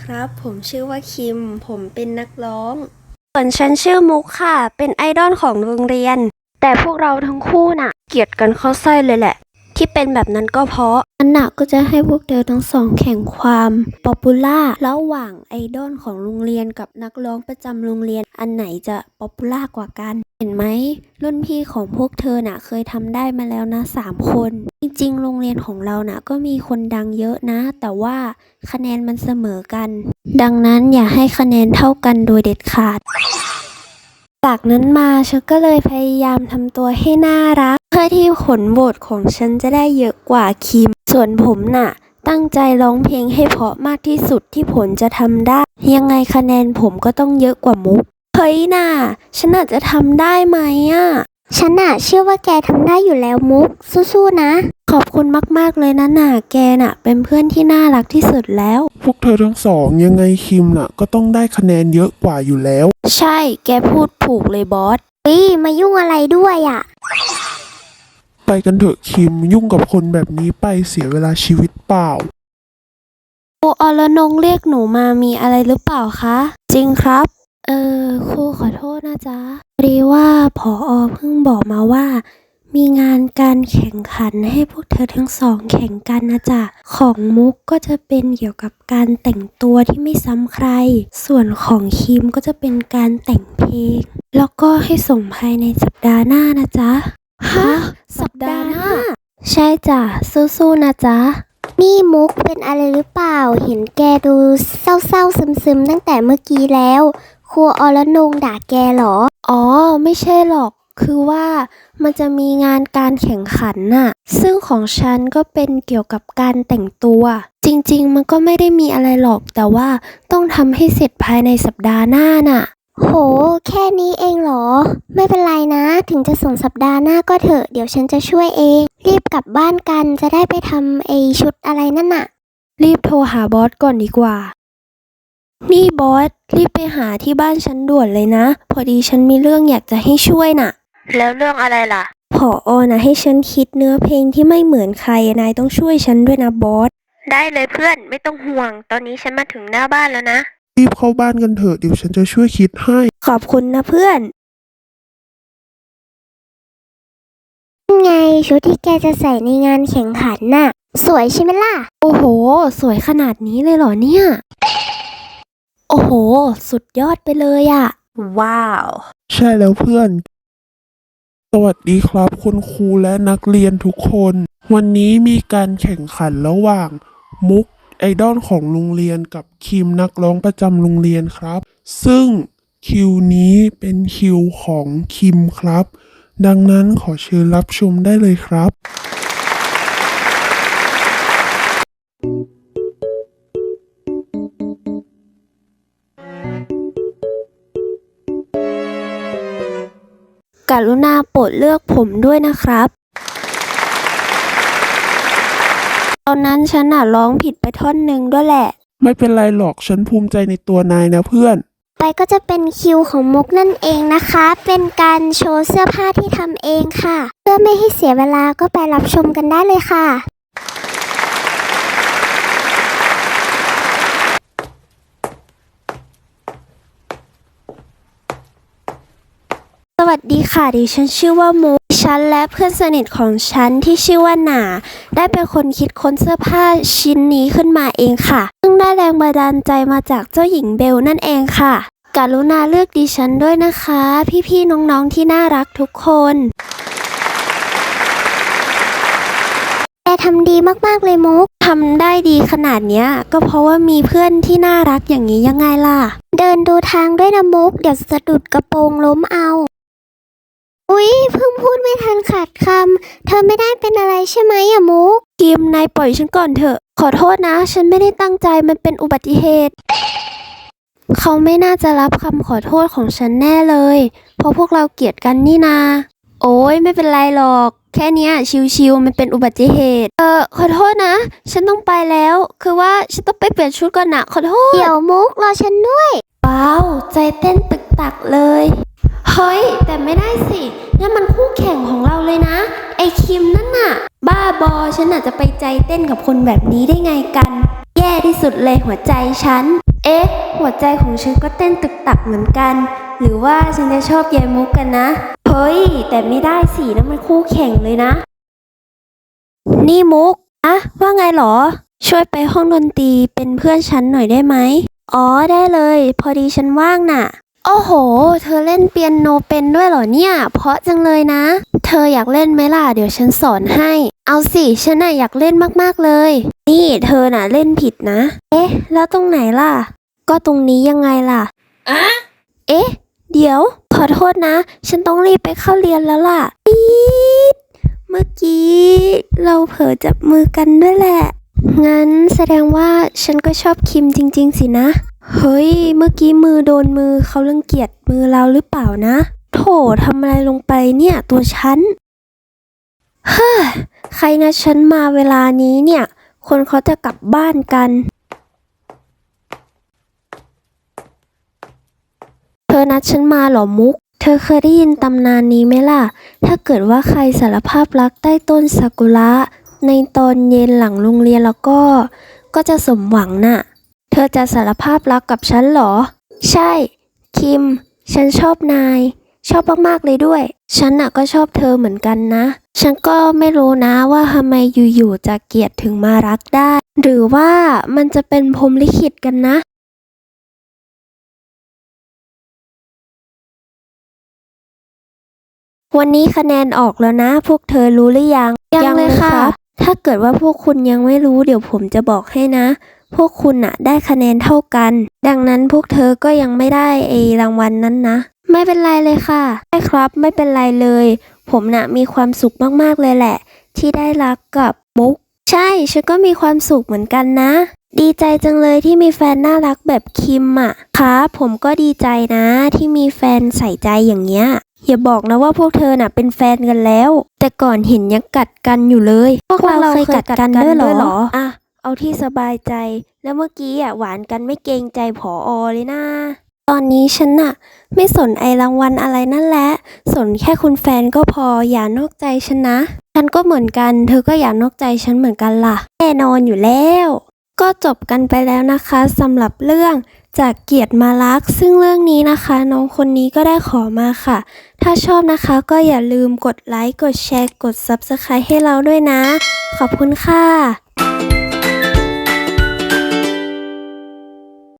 ครับ ผมชื่อว่าคิม ผมเป็นนักร้อง ส่วนฉันชื่อมุกค่ะ เป็นไอดอลของโรงเรียน แต่พวกเราทั้งคู่น่ะ เกลียดกันเข้าไส้เลยแหละ ที่เป็นแบบนั้นก็เพราะอันหน่ะก็จะให้พวกเธอทั้งสองแข่งความป๊อปปูล่าระหว่างไอดอลของโรงเรียนกับนักร้องประจำโรงเรียน อันไหนจะป๊อปปูล่ากว่ากัน เห็นไหมรุ่นพี่ของพวกเธอน่ะเคยทำได้มาแล้วนะสามคน จริงๆ โรงเรียนของเราน่ะก็มีคนดังเยอะนะ แต่ว่าคะแนนมันเสมอกัน ดังนั้นอย่าให้คะแนนเท่ากันโดยเด็ดขาดจากนั้นมาฉันก็เลยพยายามทำตัวให้น่ารัก พื่อที่ผลโหวตของฉันจะได้เยอะกว่าคิม ส่วนผมน่ะ ตั้งใจร้องเพลงให้เพราะมากที่สุดที่ผลจะทำได้ ยังไงคะแนนผมก็ต้องเยอะกว่ามุก เฮ้ยน่ะ ฉันอาจจะทำได้ไหมอะ ฉันน่ะ เชื่อว่าแกทำได้อยู่แล้วมุก สู้ๆนะ ขอบคุณมากๆเลยนะน่ะ แกน่ะ เป็นเพื่อนที่น่ารักที่สุดแล้ว พวกเธอทั้งสองยังไงคิมน่ะ ก็ต้องได้คะแนนเยอะกว่าอยู่แล้ว ใช่ แกพูดถูกเลยบอสเฮ้ยมายุ่งอะไรด้วยอะไป กันเถอะคิมยุ่งกับคนแบบนี้ไปเสียเวลาชีวิตเปล่า ครูอรนงเรียกหนูมามีอะไรหรือเปล่าคะ จริงครับ เออครูขอโทษนะจ๊ะพอดีว่าผออเพิ่งบอกมาว่า มีงานการแข่งขันให้พวกเธอทั้งสองแข่งกันนะจ๊ะ ของมุกก็จะเป็นเกี่ยวกับการแต่งตัวที่ไม่ซ้ำใคร ส่วนของคิมก็จะเป็นการแต่งเพลง แล้วก็ให้ส่งภายในสัปดาห์หน้านะจ๊ะ ฮะ สัปดาห์หน้า ใช่จ้ะ สู้ๆนะจ๊ะ นี่มุกเป็นอะไรหรือเปล่า เห็นแกดูเศร้าๆซึมๆ ตั้งแต่เมื่อกี้แล้ว ครูอรนงด่าแกเหรอ อ๋อ ไม่ใช่หรอก คือว่ามันจะมีงานการแข่งขันน่ะ ซึ่งของฉันก็เป็นเกี่ยวกับการแต่งตัว จริงๆ มันก็ไม่ได้มีอะไรหรอก แต่ว่าต้องทำให้เสร็จภายในสัปดาห์หน้าน่ะ โห แค่นี้เองเหรอ ไม่เป็นไรนะ ถึงจะส่งสัปดาห์หน้าก็เถอะ เดี๋ยวฉันจะช่วยเอง รีบกลับบ้านกันจะได้ไปทำไอชุดอะไรนั่นน่ะ รีบโทรหาบอสก่อนดีกว่า นี่บอส รีบไปหาที่บ้านฉันด่วนเลยนะ พอดีฉันมีเรื่องอยากจะให้ช่วยน่ะ แล้วเรื่องอะไรล่ะ ผออนะให้ฉันคิดเนื้อเพลงที่ไม่เหมือนใคร นายต้องช่วยฉันด้วยนะบอส ได้เลยเพื่อน ไม่ต้องห่วง ตอนนี้ฉันมาถึงหน้าบ้านแล้วนะ รีบเข้าบ้านกันเถอะเดี๋ยวฉันจะช่วยคิดให้ ขอบคุณนะเพื่อน ไงชุดที่แกจะใส่ในงานแข่งขันน่ะ สวยใช่ไหมล่ะ โอ้โห สวยขนาดนี้เลยเหรอเนี่ย โอ้โห สุดยอดไปเลยอะว้าว ใช่แล้วเพื่อน สวัสดีครับคุณครูและนักเรียนทุกคน วันนี้มีการแข่งขันระหว่าง มุก ไอดอลของโรงเรียนกับคิมนักร้องประจำโรงเรียนครับ ซึ่งคิวนี้เป็นคิวของคิมครับ ดังนั้นขอเชิญรับชมได้เลยครับกรุณาโปรดเลือกผมด้วยนะครับ ต อนนั้นฉันน่ะร้องผิดไปท่อนหนึ่งด้วยแหละ ไม่เป็นไรหรอกฉันภูมิใจในตัวนายนะเพื่อน ไปก็จะเป็นคิวของมุกนั่นเองนะคะ เป็นการโชว์เสื้อผ้าที่ทำเองค่ะ เพื่อไม่ให้เสียเวลาก็ไปรับชมกันได้เลยค่ะ สวัสดีค่ะดิฉันชื่อว่ามุก ฉันและเพื่อนสนิทของฉันที่ชื่อว่าหนา ได้เป็นคนคิดค้นเสื้อผ้าชิ้นนี้ขึ้นมาเองค่ะ ซึ่งได้แรงบันดาลใจมาจากเจ้าหญิงเบลนั่นเองค่ะกรุณาเลือกดิฉันด้วยนะคะ พี่ๆน้องๆที่น่ารักทุกคนแกทำดีมากๆเลยมุกทำได้ดีขนาดเนี้ย ก็เพราะว่ามีเพื่อนที่น่ารักอย่างนี้ยังไงล่ะ เดินดูทางด้วยนะมุก เดี๋ยวสะดุดกระโปรงล้มเอา อุ๊ยเพิ่งพูดไม่ทันขาดคำเธอไม่ได้เป็นอะไรใช่ไหมอะมุกกิมนายปล่อยฉันก่อนเถอะ ขอโทษนะ ฉันไม่ได้ตั้งใจมันเป็นอุบัติเหตุ เขาไม่น่าจะรับคำขอโทษของฉันแน่เลย เพราะพวกเราเกลียดกันนี่นา โอ้ยไม่เป็นไรหรอก แค่เนี้ยชิวๆมันเป็นอุบัติเหตุ เออขอโทษนะ ฉันต้องไปแล้ว คือว่าฉันต้องไปเปลี่ยนชุดก่อนนะขอโทษเดี๋ยวมุกรอฉันด้วยว้าวใจเต้นตึกตักเลย เฮ้ย แต่ไม่ได้สิ นั่นมันคู่แข่งของเราเลยนะ ไอคิมนั่นน่ะ บ้าบอฉันอาจจะไปใจเต้นกับคนแบบนี้ได้ไงกัน แย่ที่สุดเลยหัวใจฉัน เอ๊ะ หัวใจของฉันก็เต้นตึกตักเหมือนกัน หรือว่าฉันจะชอบยายมุกกันนะ เฮ้ย แต่ไม่ได้สินั่นมันคู่แข่งเลยนะ นี่มุกอะว่าไงหรอ ช่วยไปห้องดนตรีเป็นเพื่อนฉันหน่อยได้ไหม อ๋อได้เลย พอดีฉันว่างน่ะ โอ้โห เธอเล่นเปียโนเป็นด้วยเหรอเนี่ย เพราะจังเลยนะ เธออยากเล่นไหมล่ะ เดี๋ยวฉันสอนให้ เอาสิ ฉันน่ะอยากเล่นมากๆเลย นี่เธอน่ะเล่นผิดนะ เอ๊ะ แล้วตรงไหนล่ะ ก็ตรงนี้ยังไงล่ะเอ๊ะ เดี๋ยว ขอโทษนะ ฉันต้องรีบไปเข้าเรียนแล้วล่ะปี๊ดเมื่อกี้ เราเผลอจับมือกันด้วยแหละ งั้นแสดงว่าฉันก็ชอบคิมจริง ๆ สินะ เฮ้ย เมื่อกี้มือโดนมือเขารังเกียจมือเราหรือเปล่านะ โถทำอะไรลงไปเนี่ยตัวฉัน เฮ้ย ใครนะฉันมาเวลานี้เนี่ย คนเขาจะกลับบ้านกัน เธอนัดฉันมาเหรอมุก เธอเคยได้ยินตำนานนี้ไหมล่ะ ถ้าเกิดว่าใครสารภาพรักใต้ต้นซากุระในตอนเย็นหลังโรงเรียนแล้วก็ ก็จะสมหวังน่ะ เธอจะสารภาพรักกับฉันเหรอ ใช่ คิม ฉันชอบนาย ชอบมากๆเลยด้วย ฉันน่ะก็ชอบเธอเหมือนกันนะ ฉันก็ไม่รู้นะว่าทำไมอยู่ๆจะเกลียดถึงมารักได้ หรือว่ามันจะเป็นพรหมลิขิตกันนะวันนี้คะแนนออกแล้วนะ พวกเธอรู้หรือยัง ยังเลยค่ะ ถ้าเกิดว่าพวกคุณยังไม่รู้เดี๋ยวผมจะบอกให้นะ พวกคุณน่ะได้คะแนนเท่ากัน ดังนั้นพวกเธอก็ยังไม่ได้ไอรางวัลนนั้นนะ ไม่เป็นไรเลยค่ะใช่ครับไม่เป็นไรเลย ผมน่ะมีความสุขมากๆเลยแหละ ที่ได้รักกับมุก ใช่ฉันก็มีความสุขเหมือนกันนะ ดีใจจังเลยที่มีแฟนน่ารักแบบคิมอะครับผมก็ดีใจนะที่มีแฟนใส่ใจอย่างเงี้ยอย่าบอกนะว่าพวกเธอน่ะเป็นแฟนกันแล้ว แต่ก่อนเห็นยังกัดกันอยู่เลย พวกเราเคยกัดกันด้วยเหรออะ เอาที่สบายใจ แล้วเมื่อกี้อะหวานกันไม่เกรงใจผออเลยนะ ตอนนี้ฉันน่ะ ไม่สนไอรางวัลอะไรนั่นแหละ สนแค่คุณแฟนก็พออย่านอกใจฉันนะ ฉันก็เหมือนกัน เธอก็อย่านอกใจฉันเหมือนกันล่ะ แน่นอนอยู่แล้ว ก็จบกันไปแล้วนะคะสำหรับเรื่องจากเกียรติมารักซึ่งเรื่องนี้นะคะ น้องคนนี้ก็ได้ขอมาค่ะ ถ้าชอบนะคะก็อย่าลืมกดไลค์ กดแชร์ กด Subscribe ให้เราด้วยนะ ขอบคุณค่ะ